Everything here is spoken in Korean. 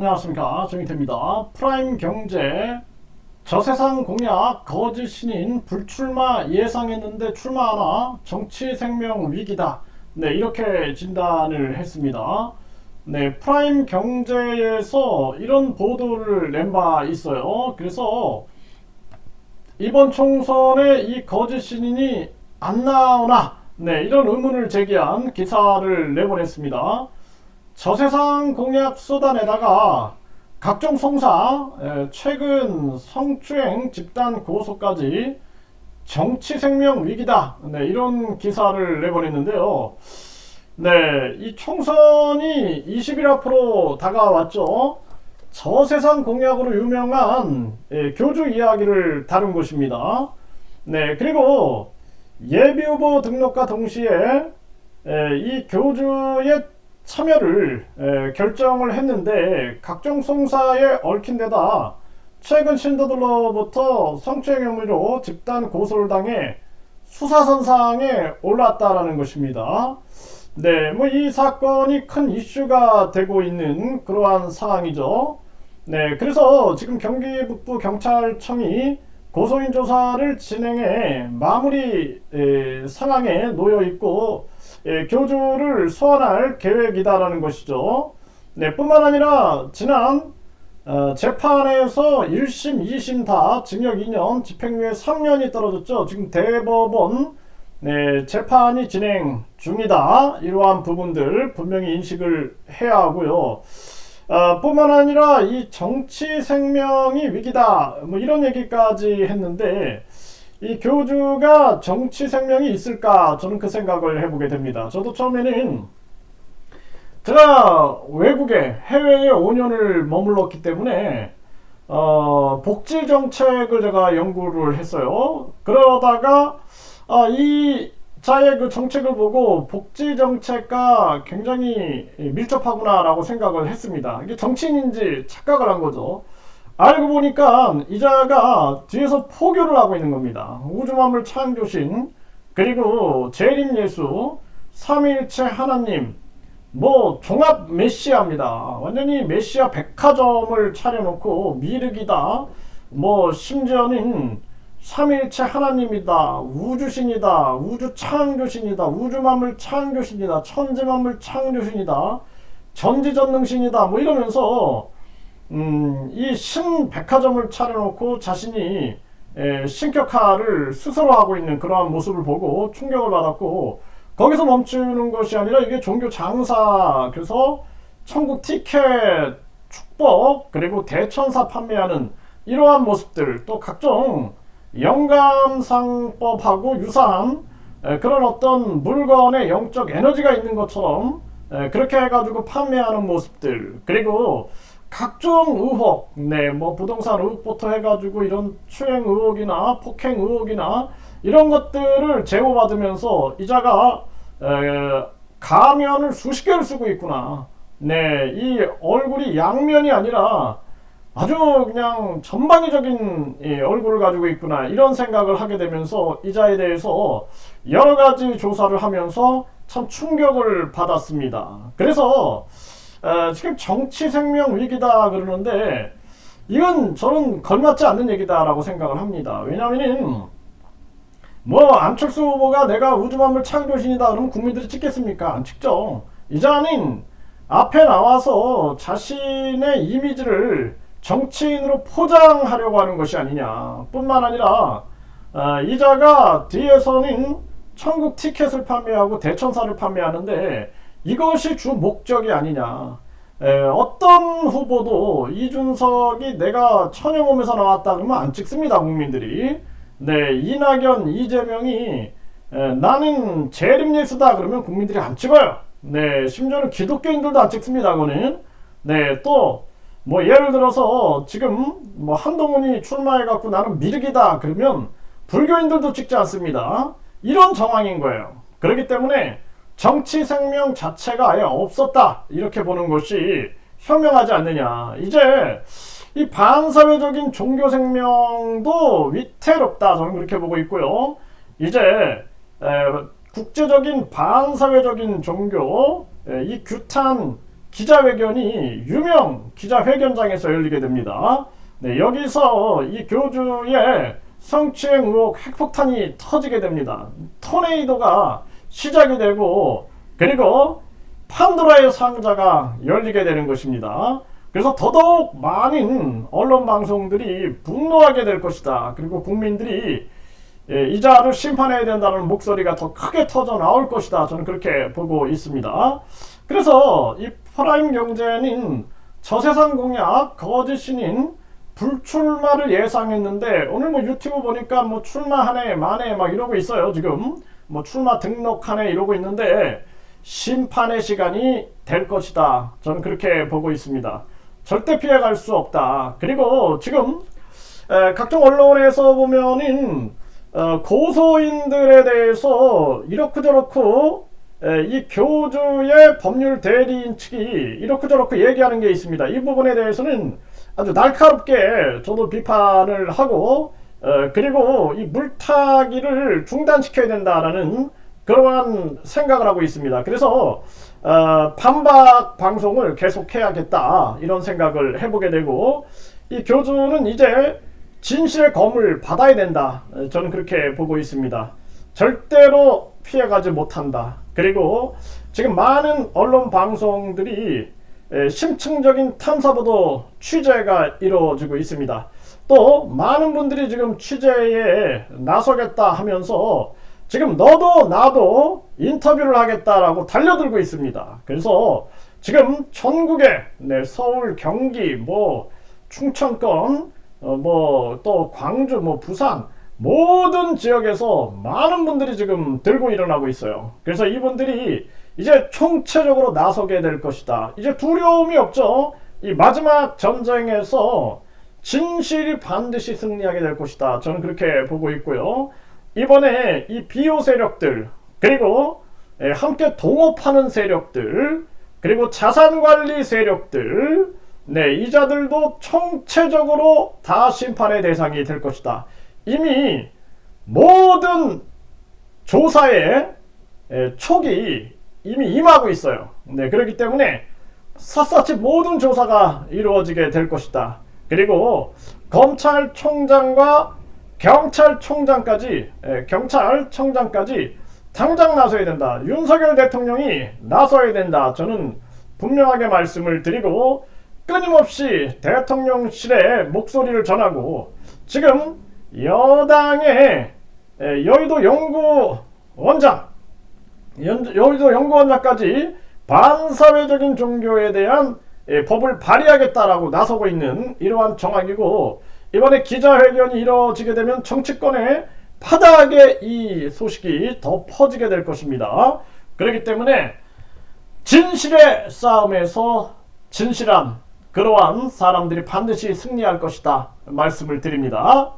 안녕하십니까 정희태입니다. 프라임 경제 저세상 공약 거짓 신인 불출마 예상했는데 출마하나 정치 생명 위기다. 네 이렇게 진단을 했습니다. 네 프라임 경제에서 이런 보도를 낸 바 있어요. 그래서 이번 총선에 이 거짓 신인이 안 나오나 네 이런 의문을 제기한 기사를 내보냈습니다. 저세상 공약 쏟아내다가 각종 성사, 에, 최근 성추행 집단 고소까지 정치 생명 위기다. 네, 이런 기사를 내보냈는데요. 네, 이 총선이 20일 앞으로 다가왔죠. 저세상 공약으로 유명한 예, 교주 이야기를 다룬 것입니다. 네, 그리고 예비 후보 등록과 동시에 에, 이 교주의 참여를 에, 결정을 했는데 각종 송사에 얽힌 데다 최근 신도들로부터 성추행 혐의로 집단 고소를 당해 수사선상에 올랐다라는 것입니다. 네, 뭐 이 사건이 큰 이슈가 되고 있는 그러한 상황이죠. 네, 그래서 지금 경기 북부 경찰청이 고소인 조사를 진행해 마무리 에, 상황에 놓여 있고 예, 교주를 소환할 계획이다라는 것이죠. 네, 뿐만 아니라 지난 어, 재판에서 1심, 2심 다 징역 2년, 집행유예 3년이 떨어졌죠. 지금 대법원 네, 재판이 진행 중이다. 이러한 부분들 분명히 인식을 해야 하고요. 어, 뿐만 아니라 이 정치 생명이 위기다. 뭐 이런 얘기까지 했는데 이 교주가 정치 생명이 있을까? 저는 그 생각을 해보게 됩니다. 저도 처음에는 제가 외국에 해외에 5년을 머물렀기 때문에 어, 복지 정책을 제가 연구를 했어요. 그러다가 아, 이 자의 그 정책을 보고 복지 정책과 굉장히 밀접하구나라고 생각을 했습니다. 이게 정치인인지 착각을 한 거죠. 알고 보니까 이자가 뒤에서 포교를 하고 있는 겁니다. 우주만물 창조신 그리고 재림 예수 삼일체 하나님 뭐 종합 메시아입니다. 완전히 메시아 백화점을 차려놓고 미륵이다. 뭐 심지어는 삼일체 하나님이다. 우주신이다. 우주 창조신이다. 우주 만물 창조신이다. 천지 만물 창조신이다. 전지전능신이다. 뭐 이러면서 음, 이 신백화점을 차려놓고 자신이 에, 신격화를 스스로 하고 있는 그러한 모습을 보고 충격을 받았고 거기서 멈추는 것이 아니라 이게 종교 장사 그래서 천국 티켓 축복 그리고 대천사 판매하는 이러한 모습들 또 각종 영감상법하고 유사한 에, 그런 어떤 물건의 영적 에너지가 있는 것처럼 에, 그렇게 해가지고 판매하는 모습들 그리고 각종 의혹, 네, 뭐 부동산 의혹부터 해가지고 이런 추행 의혹이나 폭행 의혹이나 이런 것들을 제보받으면서 이자가 에, 가면을 수십 개를 쓰고 있구나. 네, 이 얼굴이 양면이 아니라 아주 그냥 전방위적인 이 얼굴을 가지고 있구나 이런 생각을 하게 되면서 이자에 대해서 여러 가지 조사를 하면서 참 충격을 받았습니다. 그래서 어, 지금 정치 생명 위기다 그러는데 이건 저는 걸맞지 않는 얘기다라고 생각을 합니다. 왜냐하면은 뭐 안철수 후보가 내가 우주만물 창조신이다 그러면 국민들이 찍겠습니까? 안 찍죠. 이자는 앞에 나와서 자신의 이미지를 정치인으로 포장하려고 하는 것이 아니냐. 뿐만 아니라 어, 이자가 뒤에서는 천국 티켓을 판매하고 대천사를 판매하는데 이것이 주 목적이 아니냐. 에, 어떤 후보도 이준석이 내가 천여몸에서 나왔다 그러면 안 찍습니다 국민들이. 네 이낙연 이재명이 에, 나는 재림 예수다 그러면 국민들이 안 찍어요. 네 심지어는 기독교인들도 안 찍습니다 그거는. 네또 뭐 예를 들어서 지금 뭐 한동훈이 출마해 갖고 나는 미륵이다 그러면 불교인들도 찍지 않습니다. 이런 정황인 거예요. 그렇기 때문에 정치 생명 자체가 아예 없었다 이렇게 보는 것이 현명하지 않느냐 이제 이 반사회적인 종교 생명도 위태롭다 저는 그렇게 보고 있고요 이제 에, 국제적인 반사회적인 종교 에, 이 규탄 기자회견이 유명 기자회견장에서 열리게 됩니다. 네, 여기서 이 교주의 성추행 의혹 핵폭탄이 터지게 됩니다. 토네이도가 시작이 되고 그리고 판도라의 상자가 열리게 되는 것입니다. 그래서 더더욱 많은 언론 방송들이 분노하게 될 것이다. 그리고 국민들이 예, 이자를 심판해야 된다는 목소리가 더 크게 터져 나올 것이다. 저는 그렇게 보고 있습니다. 그래서 이 프라임 경제는 저세상 공약 거짓 신인 불출마를 예상했는데 오늘 뭐 유튜브 보니까 뭐 출마하네 만에 막 이러고 있어요 지금. 뭐 출마 등록하네 이러고 있는데 심판의 시간이 될 것이다. 저는 그렇게 보고 있습니다. 절대 피해갈 수 없다. 그리고 지금 에, 각종 언론에서 보면은 어, 고소인들에 대해서 이렇고 저렇고 에, 이 교주의 법률 대리인 측이 이렇고 저렇고 얘기하는 게 있습니다. 이 부분에 대해서는 아주 날카롭게 저도 비판을 하고 어, 그리고 이 물타기를 중단시켜야 된다라는 그러한 생각을 하고 있습니다. 그래서 어, 반박 방송을 계속해야겠다 이런 생각을 해보게 되고 이 교주는 이제 진실의 검을 받아야 된다. 에, 저는 그렇게 보고 있습니다. 절대로 피해가지 못한다. 그리고 지금 많은 언론 방송들이 에, 심층적인 탐사보도 취재가 이루어지고 있습니다. 또 많은 분들이 지금 취재에 나서겠다 하면서 지금 너도 나도 인터뷰를 하겠다라고 달려들고 있습니다. 그래서 지금 전국에 네, 서울, 경기, 뭐 충청권, 어, 뭐또 광주, 뭐 부산 모든 지역에서 많은 분들이 지금 들고 일어나고 있어요. 그래서 이분들이 이제 총체적으로 나서게 될 것이다. 이제 두려움이 없죠. 이 마지막 전쟁에서 진실이 반드시 승리하게 될 것이다. 저는 그렇게 보고 있고요. 이번에 이 비호 세력들 그리고 예, 함께 동업하는 세력들 그리고 자산 관리 세력들 네 이자들도 총체적으로 다 심판의 대상이 될 것이다. 이미 모든 조사의 에, 촉이 이미 임하고 있어요. 네, 그렇기 때문에 샅샅이 모든 조사가 이루어지게 될 것이다. 그리고 검찰총장과 경찰총장까지 에, 경찰청장까지 당장 나서야 된다. 윤석열 대통령이 나서야 된다. 저는 분명하게 말씀을 드리고 끊임없이 대통령실에 목소리를 전하고 지금 여당의 에, 여의도 연구원장 연- 여의도 연구원장까지 반사회적인 종교에 대한 예, 법을 발의하겠다라고 나서고 있는 이러한 정황이고 이번에 기자회견이 이루어지게 되면 정치권에 파다하게 이 소식이 더 퍼지게 될 것입니다. 그렇기 때문에 진실의 싸움에서 진실한 그러한 사람들이 반드시 승리할 것이다 말씀을 드립니다.